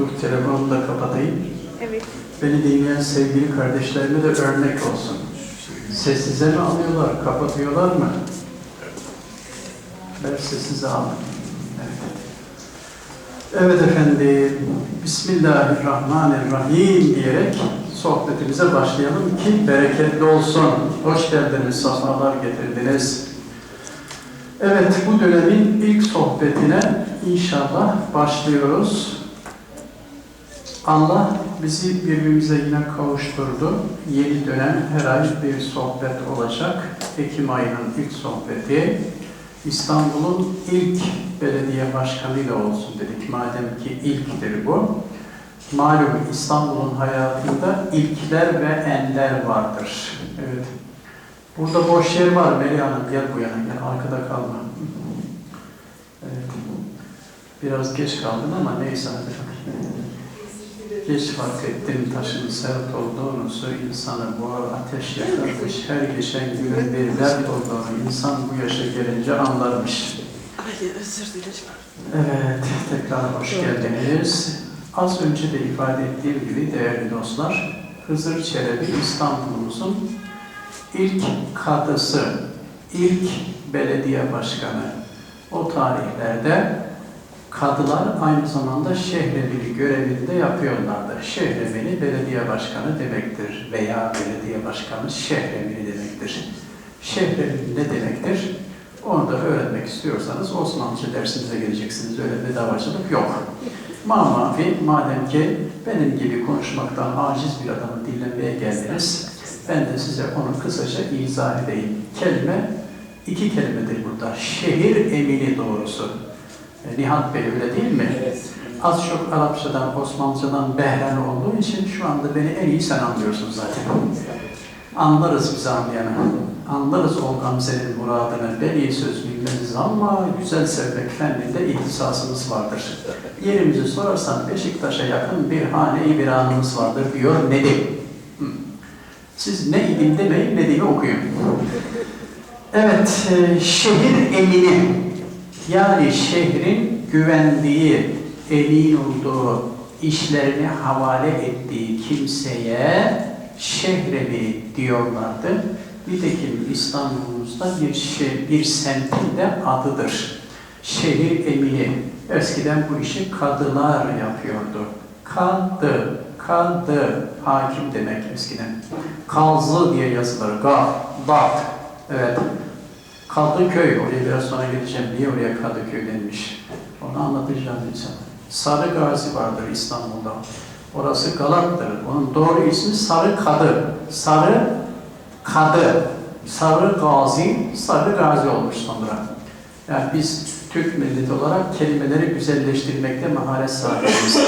Dur telefonu da kapatayım. Evet. Beni dinleyen sevgili kardeşlerime de örnek olsun. Sessize mi alıyorlar, kapatıyorlar mı? Ben sessize alın. Evet. Evet efendim, Bismillahirrahmanirrahim diyerek sohbetimize başlayalım ki bereketli olsun. Hoş geldiniz, safalar getirdiniz. Evet, bu dönemin ilk sohbetine inşallah başlıyoruz. Allah bizi birbirimize yine kavuşturdu. Yeni dönem her ay bir sohbet olacak. Ekim ayının ilk sohbeti. İstanbul'un ilk belediye başkanıyla olsun dedik. Madem ki ilktir bu. Malum İstanbul'un hayatında ilkler ve ender vardır. Evet. Burada boş yer var Melih Hanım. Gel bu yana gel. Arkada kalma. Evet. Biraz geç kaldın ama neyse hadi. Geç fark ettim taşın sert olduğunu, su insanı buhar ateş yakarmış, her geçen günün bir dert olduğunu insan bu yaşa gelince anlarmış. Özür dilerim. Evet, tekrar hoş geldiniz. Az önce de ifade ettiğim gibi değerli dostlar, Hızır Çelebi İstanbul'umuzun ilk kadısı, ilk belediye başkanı. O tarihlerde kadılar aynı zamanda şehremili görevini de yapıyorlardı. Şehremili belediye başkanı demektir veya belediye başkanı şehremili demektir. Şehremili ne demektir? Onu da öğrenmek istiyorsanız Osmanlıca dersinize geleceksiniz. Öyle bedavacılık yok. Mamafi, madem ki benim gibi konuşmaktan aciz bir adamı dinlemeye geldiniz, ben de size onu kısaca izah edeyim. Kelime iki kelimedir burada. Şehir emini doğrusu. E, Nihat Bey öyle değil mi? Az çok Arapçadan, Osmanlıcadan behren olduğu için şu anda beni en iyi sen anlıyorsun zaten. Anlarız biz anlayanı. Anlarız o gamzenin muradını. Ben iyi söz bilmeniz ama güzel sevmek fenninde ihtisasımız vardır. Yerimizi sorarsan Beşiktaş'a yakın bir hane-i bir anımız vardır diyor Nedim. Siz ne idim demeyin, Nedim'i okuyun. Evet, e, şehir emini. Yani şehrin güvendiği, emin olduğu, işlerini havale ettiği kimseye şehrevi diyorlardı. Nitekim İstanbul'umuzda bir, şey, bir semtin de adıdır. Şehir emini. Eskiden bu işi kadılar yapıyordu. Kadı, kadı, hakim demek eskiden. Kazı diye yazılır. Ga, dat. Evet. Kadıköy, oraya biraz sonra geleceğim. Niye oraya Kadıköy denmiş? Onu anlatacağım inşallah. Sarı Gazi vardır İstanbul'da. Orası Galat'tır. Onun doğru ismi Sarı Kadı. Sarı Kadı. Sarı Gazi, Sarı Gazi olmuş sonra. Yani biz Türk milleti olarak kelimeleri güzelleştirmekte maharet sahibiyiz.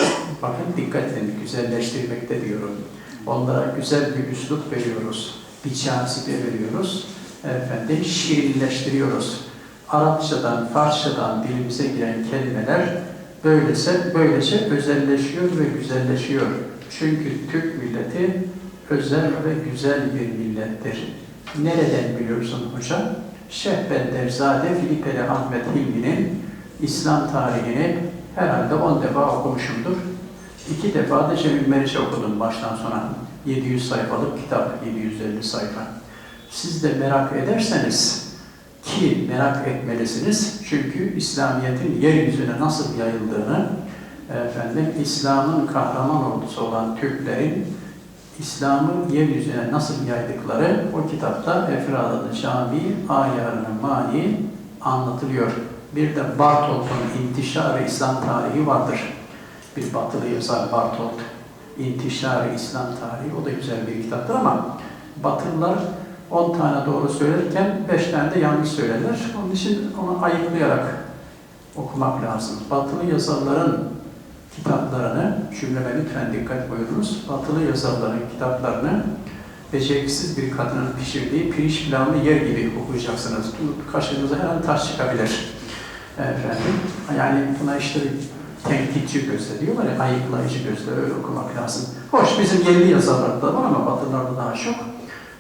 Bakın dikkat edin, güzelleştirmekte diyorum. Onlara güzel bir üslup veriyoruz. Bir cazibe veriyoruz efendim şirinleştiriyoruz. Arapçadan, Farsçadan dilimize giren kelimeler böylese böylece özelleşiyor ve güzelleşiyor. Çünkü Türk milleti özel ve güzel bir millettir. Nereden biliyorsun hocam? Şeyh Benderzade Filipeli Ahmet Hilmi'nin İslam tarihini herhalde 10 defa okumuşumdur. İki defa da Cemil Meriç'i okudum baştan sona. 700 sayfalık kitap, 750 sayfa. Siz de merak ederseniz ki merak etmelisiniz çünkü İslamiyet'in yeryüzüne nasıl yayıldığını efendim İslam'ın kahraman ordusu olan Türklerin İslam'ı yeryüzüne nasıl yaydıkları o kitapta Efradı Cami ayarını mani anlatılıyor. Bir de Bartolt'un İntişar-ı İslam tarihi vardır. Bir batılı yazar Bartolt. İntişar-ı İslam tarihi o da güzel bir kitaptır ama Batılılar 10 tane doğru söylerken 5 tane de yanlış söylerler. Onun için onu ayıklayarak okumak lazım. Batılı yazarların kitaplarını, cümleme lütfen dikkat buyurunuz. Batılı yazarların kitaplarını beceriksiz bir kadının pişirdiği pirinç pilavını yer gibi okuyacaksınız. Kaşınıza her an taş çıkabilir. Efendim, yani buna işte tenkitçi gözle diyorlar ya, ayıklayıcı gözle öyle okumak lazım. Hoş bizim yerli yazarlarda da var ama Batılılarda daha çok.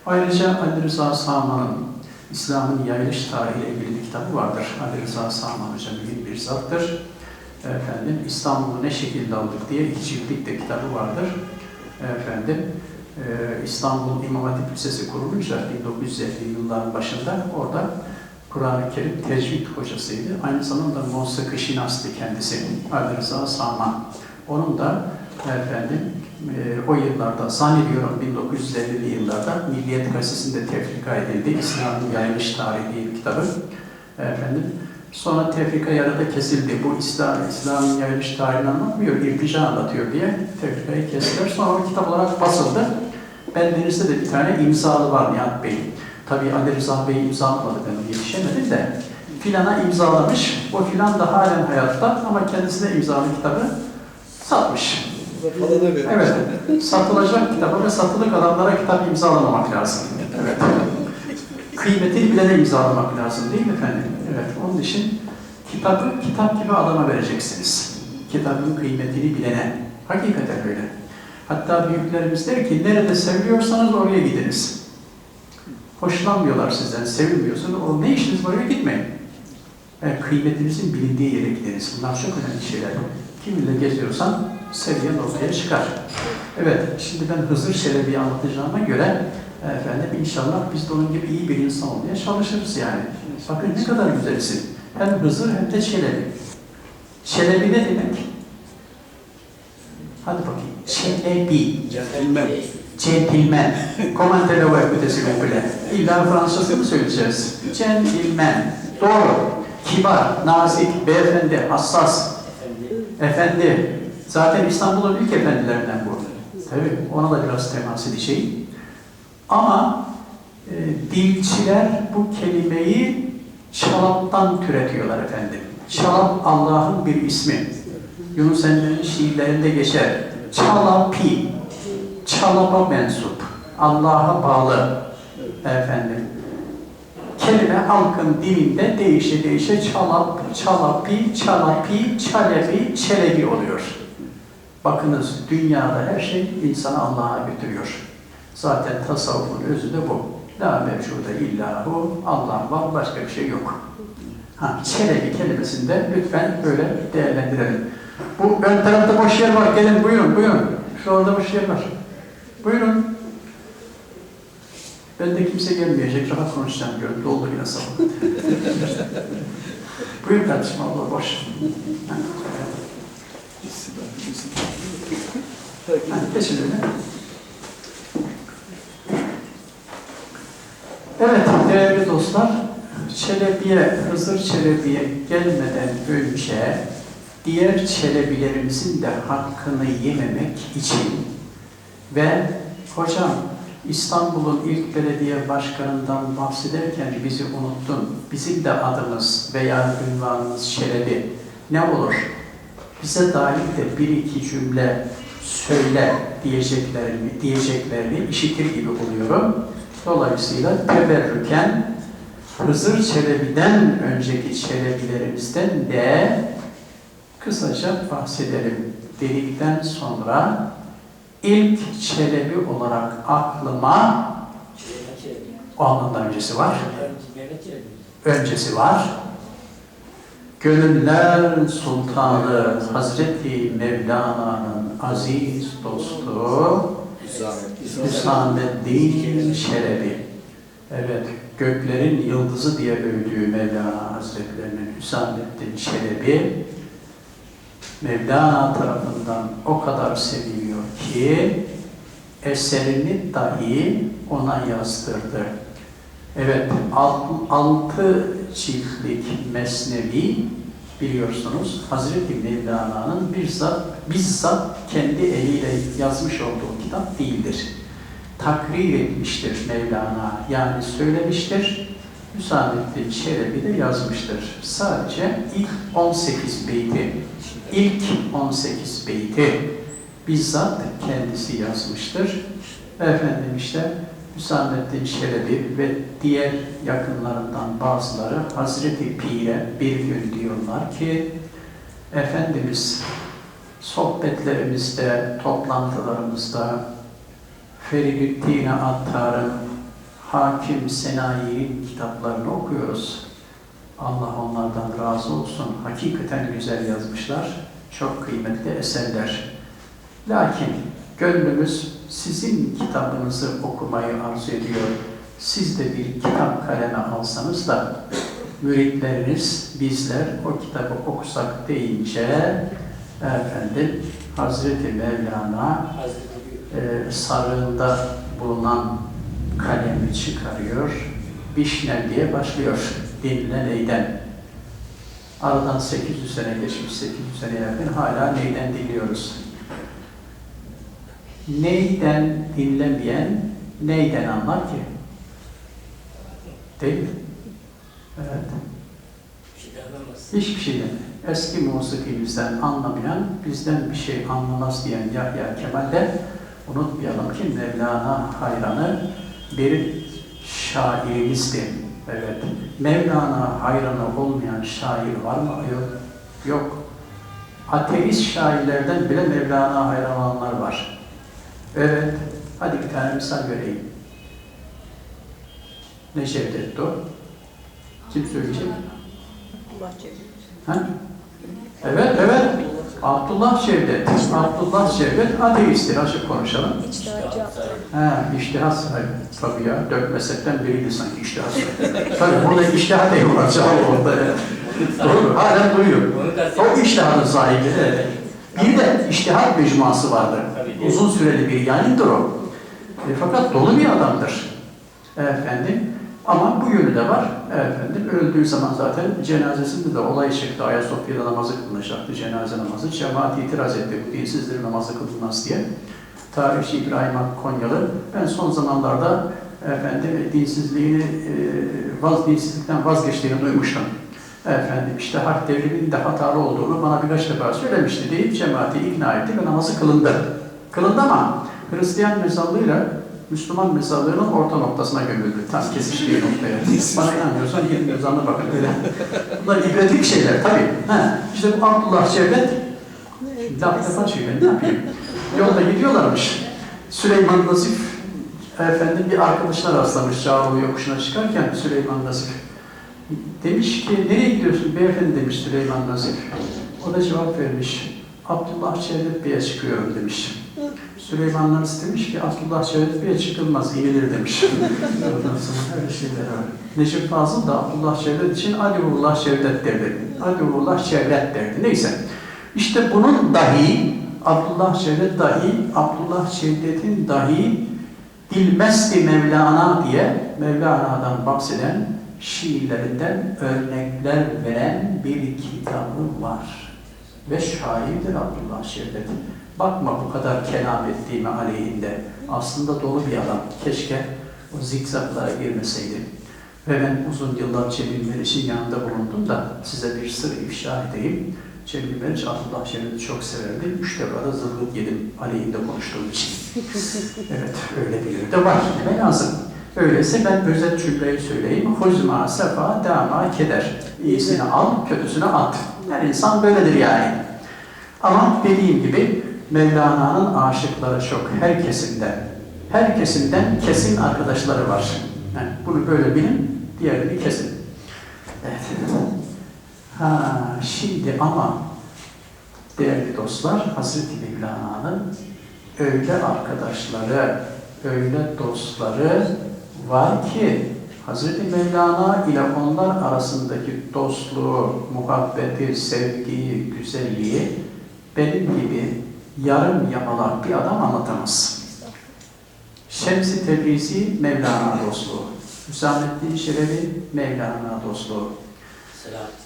Ayrıca Ali Rıza Saman'ın İslam'ın yayılış tarihiyle ilgili bir kitabı vardır. Ali Rıza Saman Hocam büyük bir zattır. Efendim İstanbul'u ne şekilde aldık diye iki ciltlik de kitabı vardır. Efendim e, İstanbul İmam Hatip Lisesi kurulunca 1950 yılların başında orada Kur'an-ı Kerim tecvid hocasıydı. Aynı zamanda musiki şinastı kendisi. Ali Rıza Saman. Onun da efendim e, o yıllarda zannediyorum 1950'li yıllarda Milliyet Gazetesi'nde tefrika edildi. İslam'ın yayılış tarihi diye bir kitabı. Efendim sonra tefrika yarıda kesildi. Bu İslam, İslam'ın yayılış tarihini anlatmıyor, irtica anlatıyor diye tefrikayı kestiler. Sonra o kitap olarak basıldı. Bendenizde de bir tane imzalı var Nihat Bey. Tabii Ali Rıza Bey imzalamadı ben yetişemedim de. Filana imzalamış. O filan da halen hayatta ama kendisine imzalı kitabı satmış. Evet, satılacak kitaba ve satılık adamlara kitap imzalamamak lazım. Evet. Kıymetini bilene imzalamak lazım değil mi efendim? Evet, onun için kitabı kitap gibi adama vereceksiniz. Kitabın kıymetini bilene. Hakikaten öyle. Hatta büyüklerimiz der ki, nerede seviliyorsanız oraya gidiniz. Hoşlanmıyorlar sizden, sevilmiyorsunuz, o ne işiniz var oraya gitmeyin. Yani kıymetinizin bilindiği yere gidiniz. Bunlar çok önemli şeyler. Kiminle geziyorsan seviyen ortaya çıkar. Evet, şimdi ben Hızır Çelebi'yi anlatacağıma göre efendim inşallah biz de onun gibi iyi bir insan olmaya çalışırız yani. Bakın ne kadar güzel isim. Hem Hızır hem de Çelebi. Çelebi ne demek? Hadi bakayım. Çelebi. Centilmen. Centilmen. Écouter s'il vous plaît? İlla Fransızca mı söyleyeceğiz? Centilmen. Doğru. Kibar, nazik, beyefendi, hassas. Efendi. Zaten İstanbul'un ilk efendilerinden bu. Tabii ona da biraz temas edeceğim. Ama e, dilçiler bu kelimeyi çalaptan türetiyorlar efendim. Çalap Allah'ın bir ismi. Yunus Emre'nin şiirlerinde geçer. Çalapi, çalaba mensup, Allah'a bağlı efendim. Kelime halkın dilinde değişe değişe çalap, çalapi, çalapi, çalebi, çelebi oluyor. Bakınız dünyada her şey insanı Allah'a götürüyor. Zaten tasavvufun özü de bu. La mevcuda illahu, Allah var, başka bir şey yok. Ha, çelebi kelimesinde lütfen böyle değerlendirelim. Bu ön tarafta boş yer var, gelin buyurun, buyurun. Şu orada boş yer var. Buyurun. Ben de kimse gelmeyecek, rahat konuşacağım diyorum. Doldu yine salon. Buyur kardeşim, Allah boş. Ha, ha, geçin. Evet, değerli dostlar, Çelebi'ye, Hızır Çelebi'ye gelmeden önce diğer Çelebilerimizin de hakkını yememek için ve hocam İstanbul'un ilk belediye başkanından bahsederken bizi unuttun. Bizim de adımız veya ünvanımız Çelebi. Ne olur? Bize dair de bir iki cümle söyle diyeceklerini, diyeceklerini işitir gibi oluyorum. Dolayısıyla teberrüken Hızır Çelebi'den önceki Çelebilerimizden de kısaca bahsedelim dedikten sonra ilk Çelebi olarak aklıma ondan öncesi var. Öncesi var. Gönüller Sultanı Hazreti Mevlana'nın aziz dostu Hüsamettin Çelebi. Evet, göklerin yıldızı diye övdüğü Mevlana Hazretlerinin Hüsamettin Çelebi Mevlana tarafından o kadar seviliyor ki eserini dahi ona yazdırdı. Evet, alt- altı ciltlik mesnevi biliyorsunuz Hazreti Mevlana'nın bizzat, bizzat kendi eliyle yazmış olduğu kitap değildir. Takrir etmiştir Mevlana, yani söylemiştir. Hüsamettin Çelebi de yazmıştır. Sadece ilk 18 beyti, ilk 18 beyti bizzat kendisi yazmıştır. Efendim işte Hüsamettin Çelebi ve diğer yakınlarından bazıları Hazreti Pir'e bir gün diyorlar ki Efendimiz sohbetlerimizde, toplantılarımızda Feridüddin Attar'ın Hakim Senayi'nin kitaplarını okuyoruz. Allah onlardan razı olsun. Hakikaten güzel yazmışlar. Çok kıymetli eserler. Lakin gönlümüz sizin kitabınızı okumayı arzu ediyor. Siz de bir kitap kaleme alsanız da müritleriniz, bizler o kitabı okusak deyince efendim Hazreti Mevlana e, sarığında bulunan kalemi çıkarıyor, Bişnev diye başlıyor. Dinle neyden? Aradan 800 sene geçmiş, 800 sene yakın hala neyden dinliyoruz? Neyden dinlemeyen neyden anlar ki? Değil mi? Evet. Hiçbir şeyden. Eski musikimizden anlamayan, bizden bir şey anlamaz diyen Yahya Kemal de unutmayalım ki Mevlana hayranı bir şairimizdi. Evet. Mevlana hayranı olmayan şair var mı? Yok. Yok. Ateist şairlerden bile Mevlana hayran olanlar var. Evet. Hadi bir tane misal vereyim. Ne Cevdet'ti o? Kim söyleyecek? Allah çevir. Ha? Evet, evet. Abdullah Cevdet. Abdullah Cevdet ateisttir. Açık konuşalım. Ha, iştihat sahibi. Tabii ya, dört mezhepten biriydi sanki iştihat sahibi. Tabii burada iştihat evi var, orada. Doğru, halen duyuyor. O iştihadın sahibi. evet. Bir de iştihat mecmuası vardır. Uzun süreli bir yayındır o. E, fakat dolu bir adamdır. Efendim, ama bu yönü de var. Efendim, öldüğü zaman zaten cenazesinde de olay çıktı. Ayasofya'da namazı kılınacaktı, cenaze namazı. Cemaat itiraz etti, bu dinsizlerin namazı kılınmaz diye. Tarihçi İbrahim Hakkı Konyalı, ben son zamanlarda efendim dinsizliğini, e, vaz, dinsizlikten vazgeçtiğini duymuştum. Efendim işte harp devriminin de hatalı olduğunu bana birkaç defa söylemişti deyip cemaati ikna etti ve namazı kılındı. Kılındı ama Hristiyan mezarlığıyla Müslüman mezarlığının orta noktasına gömüldü. Tam kesiştiği noktaya. Bana inanmıyorsan gidin mezarına bakın öyle. Bunlar ibretlik şeyler tabii. Ha, işte bu Abdullah Cevdet laf yapan şey ben ne yapayım? Yolda gidiyorlarmış. Süleyman Nazif efendim bir arkadaşına rastlamış Çağrı yokuşuna çıkarken Süleyman Nazif. Demiş ki nereye gidiyorsun beyefendi demiş Süleyman Nazif. O da cevap vermiş. Abdullah Cevdet Bey'e çıkıyorum demiş. Süleyman Nazif demiş ki Abdullah Cevdet Bey'e çıkılmaz inilir demiş. Ondan sonra öyle şeyler var. Necip Fazıl da Abdullah Cevdet için Alivullah Cevdet derdi. Alivullah Cevdet derdi. Neyse. İşte bunun dahi Abdullah Cevdet dahi Abdullah Cevdet'in dahi Dilmesti Mevlana diye Mevlana'dan bahseden şiirlerinden örnekler veren bir kitabı var. Ve şairdir Abdullah Cevdet. Bakma bu kadar kelam ettiğime aleyhinde. Aslında dolu bir adam. Keşke o zikzaklara girmeseydi. Ve ben uzun yıllar Cemil Meriç'in yanında bulundum da size bir sır ifşa edeyim. Cemil Meriç Abdullah Cevdet'i çok severdi. Üç defa da zırhlık yedim aleyhinde konuştuğum için. evet, öyle bir yeri de var. Deme lazım. Öyleyse ben özet cümleyi söyleyeyim. Huzma, sefa, dama, keder. İyisini al, kötüsünü at. Her insan böyledir yani. Ama dediğim gibi Mevlana'nın aşıkları çok. Her kesimden. Her kesimden kesin arkadaşları var. Yani bunu böyle bilin, diğerini kesin. Evet. Ha, şimdi ama değerli dostlar, Hazreti Mevlana'nın öyle arkadaşları, öyle dostları var ki Hazreti Mevlana ile onlar arasındaki dostluğu, muhabbeti, sevgiyi, güzelliği benim gibi yarım yamalak bir adam anlatamaz. Şems-i Tebrizi Mevlana dostluğu, Hüsamettin Şerevi Mevlana dostluğu,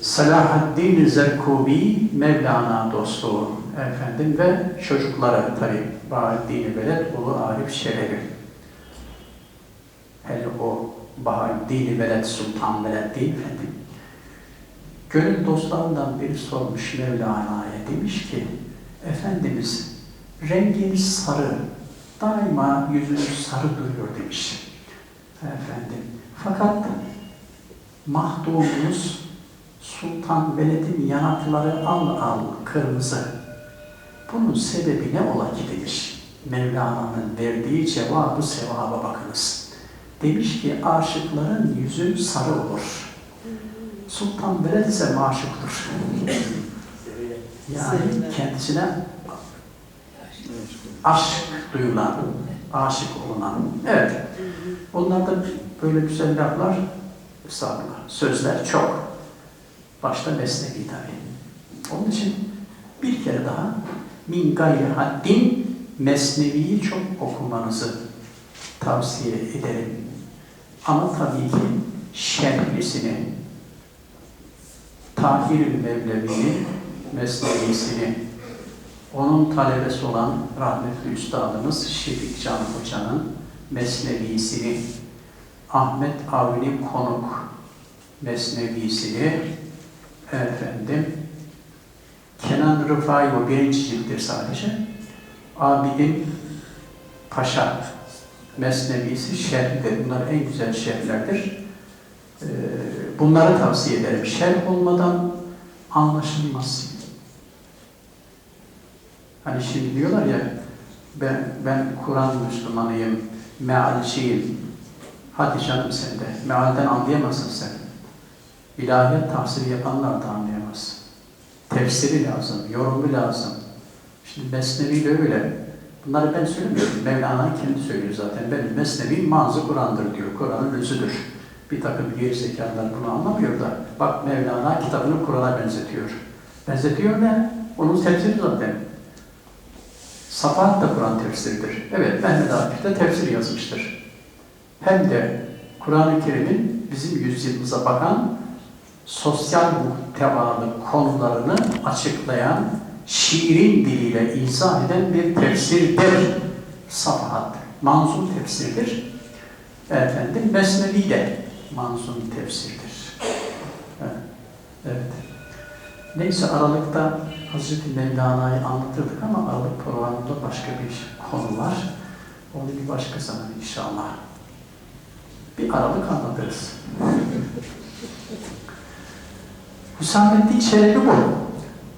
Salahaddin Zerkubi Mevlana dostluğu efendim ve çocukları tabi Bahaddin Veled Ulu Arif Şerevi. Hele o Bahaddin Veled Sultan Veled değil efendim. Gönül dostlarından biri sormuş Mevlana'ya demiş ki Efendimiz renginiz sarı daima yüzünüz sarı duruyor demiş. Efendim fakat mahdumumuz Sultan Veled'in yanakları al al kırmızı. Bunun sebebi ne ola ki demiş. Mevlana'nın verdiği cevabı sevaba bakınız. Demiş ki aşıkların yüzü sarı olur. Sultan Veled ise maşuktur. Yani kendisine aşk duyulan, aşık olunan. Evet. Onlarda böyle güzel laflar, estağfurullah, sözler çok. Başta mesnevi tabii. Onun için bir kere daha min gayri haddin mesneviyi çok okumanızı tavsiye ederim. Ama tabii ki şerhlisini, Tahir Mevlevi'nin mesnevisini, onun talebesi olan rahmetli üstadımız Şefik Can Hoca'nın mesnevisini, Ahmet Avni Konuk mesnevisini, efendim, Kenan Rıfai o birinci cilttir sadece. Abidin Paşa Mesnevisi şerhidir. Bunlar en güzel şerhlerdir. Ee, Bunları tavsiye ederim. Şerh olmadan anlaşılmaz. Hani şimdi diyorlar ya ben, ben Kur'an Müslümanıyım, mealciyim. Hadi canım sen de. Mealden anlayamazsın sen. İlahiyat tahsili yapanlar da anlayamaz. Tefsiri lazım, yorumu lazım. Şimdi Mesnevi de öyle. Bunları ben söylemiyorum. Mevlana kendi söylüyor zaten. Benim Mesnevi manzı Kur'an'dır diyor. Kur'an'ın özüdür. Bir takım gerizekalılar bunu anlamıyor da bak Mevlana kitabını Kur'an'a benzetiyor. Benzetiyor ne? Onun tefsiri zaten. Safahat da Kur'an tefsiridir. Evet, Mehmet Akif de tefsir yazmıştır. Hem de Kur'an-ı Kerim'in bizim yüzyılımıza bakan sosyal muhtevalı konularını açıklayan, şiirin diliyle izah eden bir tefsirdir. Safahat, manzum tefsirdir. Efendim, Mesnevi de manzum tefsirdir. Evet. evet. Neyse Aralık'ta Hazreti Mevlana'yı anlatırdık ama Aralık programında başka bir konu var. Onu bir başka zaman inşallah. Bir Aralık anlatırız. Hüsamettin Çelebi bu.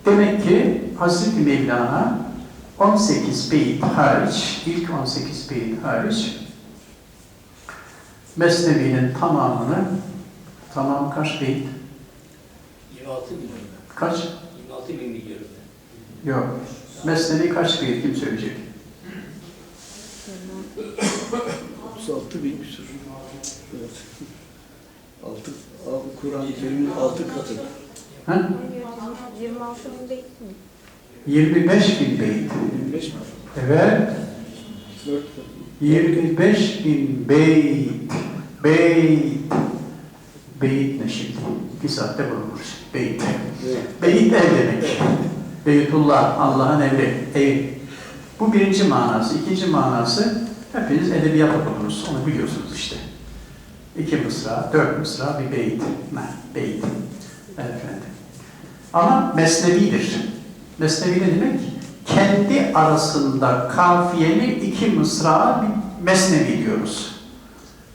Demek ki Hazreti Mevlana 18 beyit hariç, ilk 18 beyit hariç Mesnevi'nin tamamını, tamam kaç beyit? 26 bin? Kaç? 26 bin biliyorum ben. Yok. Mesnevi kaç beyit kim söyleyecek? 36 bin küsur. Evet. Altı, abi Kur'an-ı Kerim'in altı katı. Ha? 26 bin değil mi? 25 bin beyit. 25 mi? Evet. 4 katı. 25 bin beyt. Beyt. Beyt ne şimdi? İki saatte bulunmuş. Beyt. Evet. Beyt ev demek. Beytullah, Allah'ın evi, ev. Bu birinci manası. İkinci manası, hepiniz edebiyat okudunuz, onu biliyorsunuz işte. İki mısra, dört mısra, bir beyt. Ne? Beyt. Efendim. Ama mesnevidir. Mesnevi ne demek? Kendi arasında kafiyeli iki mısra bir mesnevi diyoruz.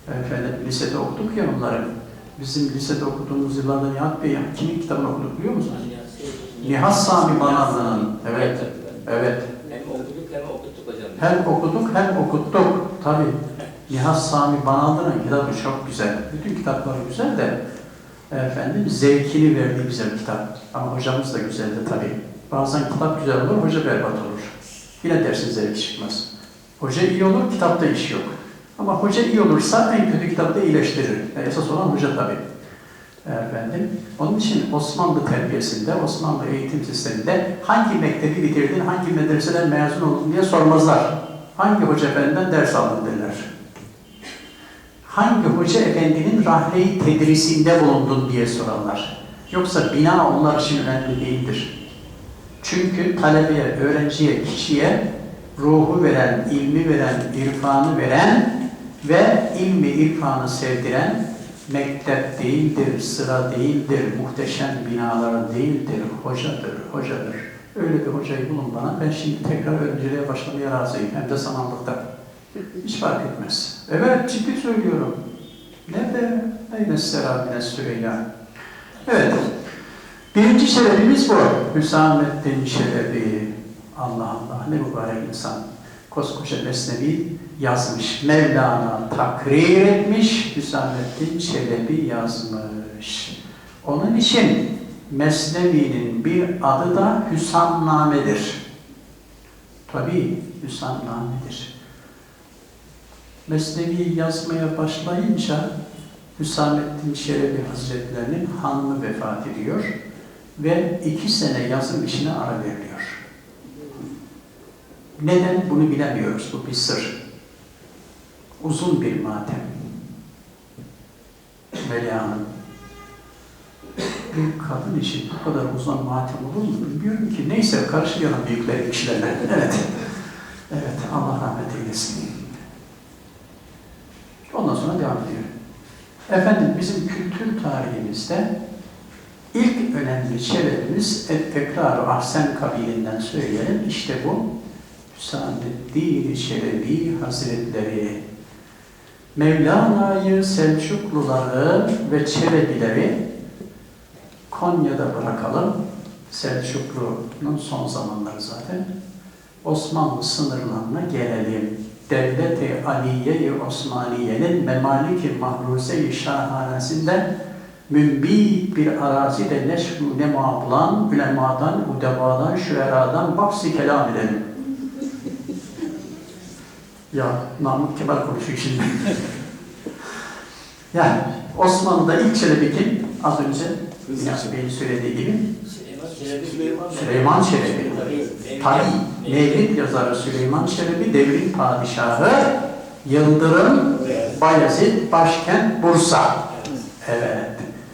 Efendim, lisede okuduk ya onları. Bizim lisede okuduğumuz yıllarda Nihat Bey, kimin kitabını okuduk biliyor musunuz? Nihat Sami Manavlı'nın, evet, evet. Hem okuduk hem okuttuk hocam. Hem okuduk hem okuttuk. Tabi Nihat Sami Banaldı'nın kitabı çok güzel. Bütün kitapları güzel de efendim zevkini verdiği güzel kitap. Ama hocamız da güzeldi tabi. Bazen kitap güzel olur, hoca berbat olur. Yine dersin zevki çıkmaz. Hoca iyi olur, kitapta iş yok. Ama hoca iyi olursa en kötü kitapta iyileştirir. Yani esas olan hoca tabi. Efendim, onun için Osmanlı terbiyesinde, Osmanlı eğitim sisteminde hangi mektebi bitirdin, hangi medreseden mezun oldun diye sormazlar. Hangi hoca efendiden ders aldın derler. Hangi hoca efendinin rahle-i tedrisinde bulundun diye sorarlar. Yoksa bina onlar için önemli değildir. Çünkü talebeye, öğrenciye, kişiye ruhu veren, ilmi veren, irfanı veren ve ilmi irfanı sevdiren mektep değildir, sıra değildir, muhteşem binalar değildir, hocadır, hocadır. Öyle bir hocayı bulun bana, ben şimdi tekrar öğrenciliğe başlamaya razıyım, hem de samanlıkta. Hiç fark etmez. Evet, ciddi söylüyorum. Nerede? Eyne serabine Süreyya. Evet, birinci şerefimiz bu. Hüsamettin Şerefi. Allah Allah, ne mübarek insan. Koskoca Mesnevi yazmış. Mevlana takrir etmiş, Hüsamettin Çelebi yazmış. Onun için Mesnevi'nin bir adı da Hüsamname'dir. Tabii Hüsamname'dir. Mesnevi yazmaya başlayınca Hüsamettin Çelebi Hazretlerinin hanımı vefat ediyor ve iki sene yazım işine ara veriliyor. Neden bunu bilemiyoruz. Bu bir sır. Uzun bir matem. Melia Hanım. Bir kadın için bu kadar uzun matem olur mu bilmiyorum ki. Neyse karışmayalım büyüklerin işlerine. Evet. Evet. Allah rahmet eylesin. Ondan sonra devam ediyor. Efendim bizim kültür tarihimizde ilk önemli çevremiz Et-Tekrar-ı Ahsen kabilinden söyleyelim. İşte bu Hüsamettin Çelebi Hazretleri. Mevlana'yı, Selçukluları ve Çelebileri Konya'da bırakalım. Selçuklu'nun son zamanları zaten. Osmanlı sınırlarına gelelim. Devlet-i Aliye-i Osmaniye'nin Memaliki Mahruse-i Şahanesi'nde mümbit bir arazide neşru nema bulan ulemadan, udebadan, şüeradan bahsi kelam edelim. Ya Namık Kemal konuşuyor şimdi. yani Osmanlı'da ilk Çelebi kim? Az önce Nihat. Bey'in söylediği gibi Süleyman Çelebi. Tabii Mevlid yazarı Süleyman Çelebi devrin padişahı Yıldırım Bayezid başkent Bursa. Evet.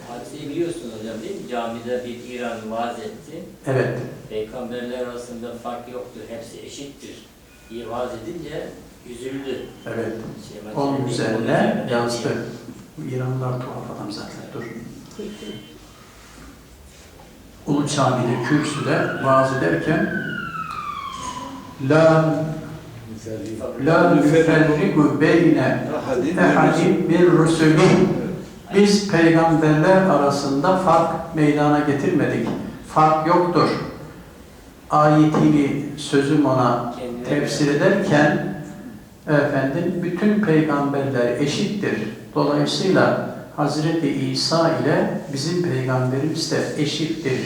Hadiseyi biliyorsunuz hocam değil mi? Camide bir İran vaaz etti. Evet. Peygamberler arasında fark yoktur, hepsi eşittir diye vaaz edince üzüldü. Evet. Süleyman Onun üzerine yazdı. Bu İranlılar tuhaf adam zaten. Dur. Ulu Cami'de, kürsüde vaaz ederken La La nüferrigu beyne ehadin bir rusulü Biz peygamberler arasında fark meydana getirmedik. Fark yoktur. Ayetini sözüm ona tefsir ederken efendim bütün peygamberler eşittir. Dolayısıyla Hazreti İsa ile bizim peygamberimiz de eşittir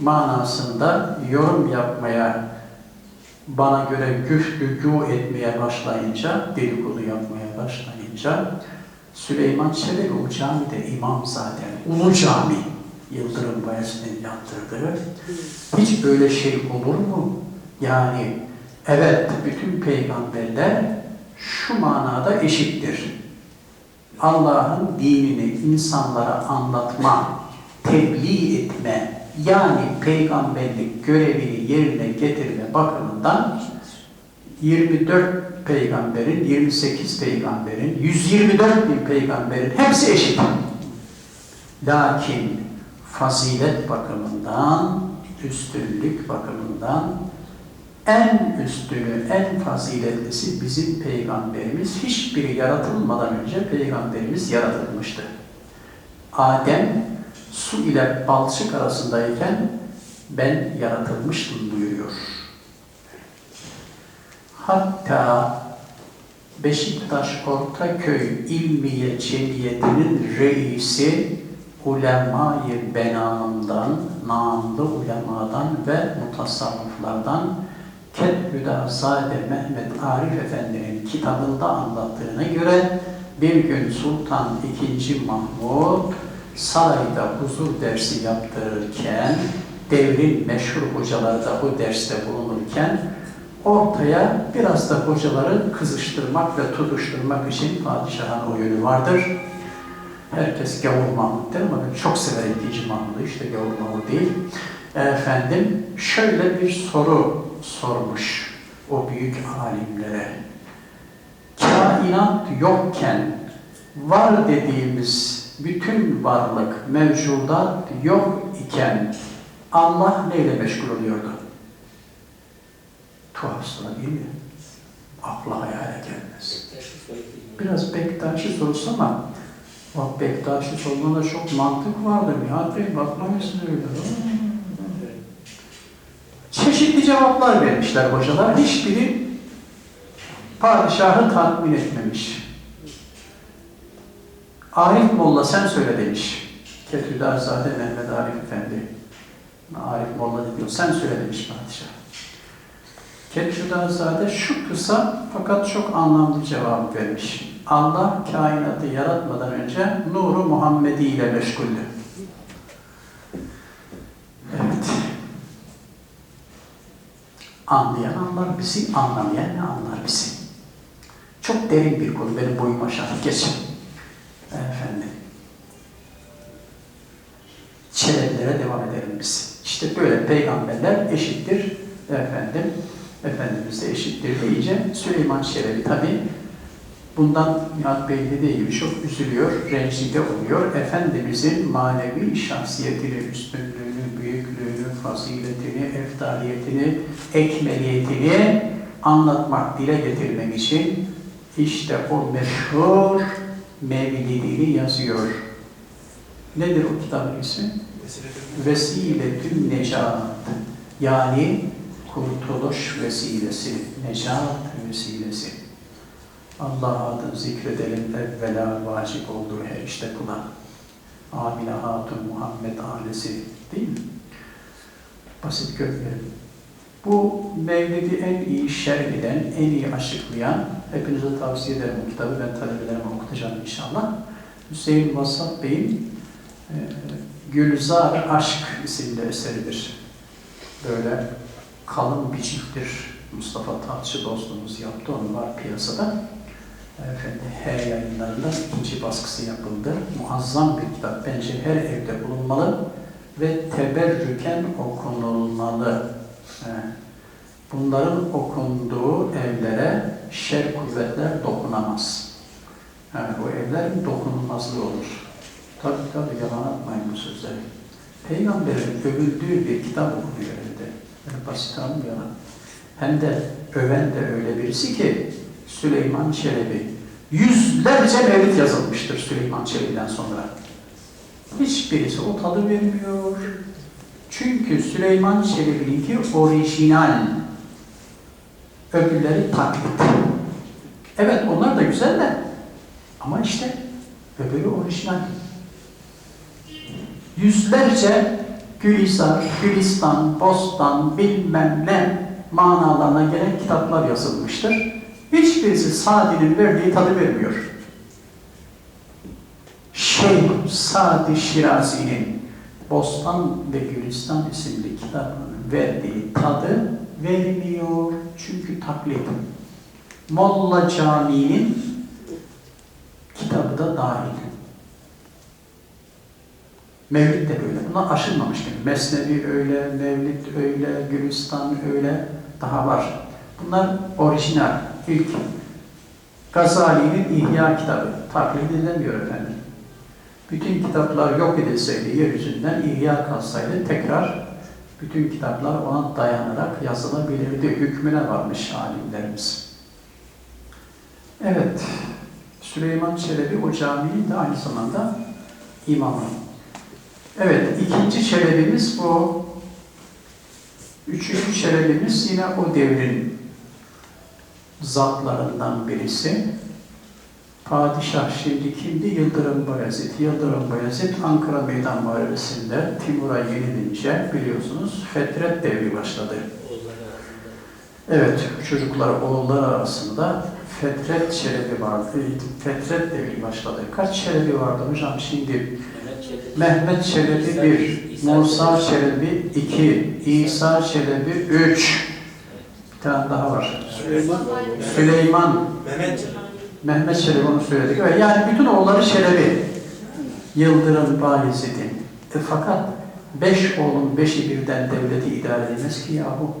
manasında yorum yapmaya bana göre güçlü etmeye başlayınca, dedikodu yapmaya başlayınca Süleyman Çelebi o camide imam zaten. Ulu Cami. Yıldırım Bayezid'in yaptırdığı. Hiç böyle şey olur mu? Yani evet bütün peygamberler şu manada eşittir. Allah'ın dinini insanlara anlatma, tebliğ etme, yani peygamberlik görevini yerine getirme bakımından 24 peygamberin, 28 peygamberin, 124 bin peygamberin hepsi eşit. Lakin fazilet bakımından, üstünlük bakımından en üstünü, en faziletlisi bizim peygamberimiz. Hiçbiri yaratılmadan önce peygamberimiz yaratılmıştı. Adem su ile balçık arasındayken ben yaratılmıştım buyuruyor. Hatta Beşiktaş Ortaköy İlmiye Cemiyeti'nin reisi ulemayı benamından, namlı ulemadan ve mutasavvıflardan Ketbüdazade Mehmet Arif Efendi'nin kitabında anlattığına göre bir gün Sultan II. Mahmud sarayda huzur dersi yaptırırken, devrin meşhur hocaları da bu derste bulunurken, ortaya biraz da hocaları kızıştırmak ve tutuşturmak için padişahın oyunu vardır. Herkes gavur Mahmud der ama ben çok severim ikinci Mahmud'u, işte gavur Mahmud değil. Efendim, şöyle bir soru sormuş o büyük alimlere. Kainat yokken var dediğimiz bütün varlık, mevcudat yok iken Allah neyle meşgul oluyordu? Tuhaf soru değil mi? Akla hayale gelmez. Biraz Bektaşi sorusu ama o Bektaşi sorduğunda çok mantık vardır. Nihat Bey bakmamışsın öyle. Çeşitli cevaplar vermişler hocalar. Hiçbiri padişahı tatmin etmemiş. Arif Molla sen söyle demiş. Ketüdarzade Mehmet Arif Efendi. Arif Molla diyor. Sen söyle demiş padişah. Ketüdarzade şu kısa fakat çok anlamlı cevap vermiş. Allah kainatı yaratmadan önce nuru Muhammedi ile meşguldü. Anlayan anlar bizi, anlamayan ne anlar bizi. Çok derin bir konu, benim boyum aşağı geçin. Efendim. Çelebilere devam edelim biz. İşte böyle peygamberler eşittir efendim. Efendimiz de eşittir deyince Süleyman Çelebi tabi bundan Nihat Bey dediği gibi çok üzülüyor, rencide oluyor. Efendimizin manevi şahsiyetini, üstünlüğünü, büyüklüğünü, faziletini, eftaliyetini, ekmeliyetini anlatmak, dile getirmek için işte o meşhur Mevlidini yazıyor. Nedir o kitabın ismi? Vesiletün Necat. Yani kurtuluş vesilesi, necat vesilesi. Allah adını zikredelim evvela vacip olduğu her işte kula. Amine Hatun Muhammed ailesi değil mi? Basit görmeyelim. Bu Mevlid'i en iyi şerh eden, en iyi açıklayan, hepinize tavsiye ederim bu kitabı, ben talebelerime okutacağım inşallah. Hüseyin Vasat Bey'in e, Gülzar Aşk isimli eseridir. Böyle kalın bir cilttir. Mustafa Tatçı dostumuz yaptı, onu var piyasada. Efendim, her yayınlarında ikinci baskısı yapıldı. Muazzam bir kitap. Bence her evde bulunmalı ve teberrüken okunulmalı. Bunların okunduğu evlere şer kuvvetler dokunamaz. Yani o evlerin dokunulmazlığı olur. Tabii tabii yalan atmayın bu sözleri. Peygamberin övüldüğü bir kitap okunuyor evde. Böyle basit almayalım. Hem de öven de öyle birisi ki Süleyman Çelebi. Yüzlerce mevlid yazılmıştır Süleyman Çelebi'den sonra. Hiçbirisi o tadı vermiyor. Çünkü Süleyman Çelebi'ninki orijinal. Öbürleri taklit. Evet onlar da güzel de ama işte öbürü orijinal. Yüzlerce Gülizar, Gülistan, Bostan, bilmem ne manalarına gelen kitaplar yazılmıştır. Hiçbirisi Sadi'nin verdiği tadı vermiyor. Şeyh Sadi Şirazi'nin Bostan ve Gülistan isimli kitabının verdiği tadı vermiyor. Çünkü taklit. Molla Camii'nin kitabı da dahil. Mevlid de böyle. Bunlar aşılmamış gibi. Mesnevi öyle, Mevlid öyle, Gülistan öyle daha var. Bunlar orijinal, ilk. Gazali'nin İhya kitabı. Taklit edilemiyor efendim. Bütün kitaplar yok edilseydi yeryüzünden İhya kalsaydı tekrar bütün kitaplar ona dayanarak yazılabilirdi. Hükmüne varmış alimlerimiz. Evet, Süleyman Çelebi o caminin de aynı zamanda imamı. Evet, ikinci çelebimiz bu. Üçüncü çelebimiz yine o devrin zatlarından birisi. Padişah şimdi kimdi? Yıldırım Bayezid. Yıldırım Bayezid Ankara Meydan Muharebesi'nde Timur'a yenilince biliyorsunuz Fetret devri başladı. Evet, çocuklar, oğullar arasında Fetret Çelebi vardı. Fetret devri başladı. Kaç Çelebi vardı hocam şimdi? Mehmet Çelebi 1, Musa Çelebi 2, İsa Çelebi 3. Bir tane daha var. Süleyman Süleyman, Mehmet Mehmet Çelebi onu söyledik. Evet, Yani bütün oğulları Çelebi. Yıldırım Bayezid'in. E fakat beş oğlun beşi birden devleti idare edemez ki yahu.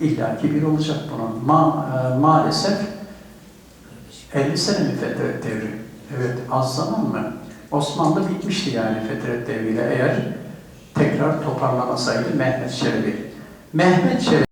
İlla ki bir olacak bunun. Ma e, maalesef 50 sene mi Fetret devri? Evet, az zaman mı? Osmanlı bitmişti yani Fetret devriyle eğer tekrar toparlamasaydı Mehmet Çelebi. Mehmet Çelebi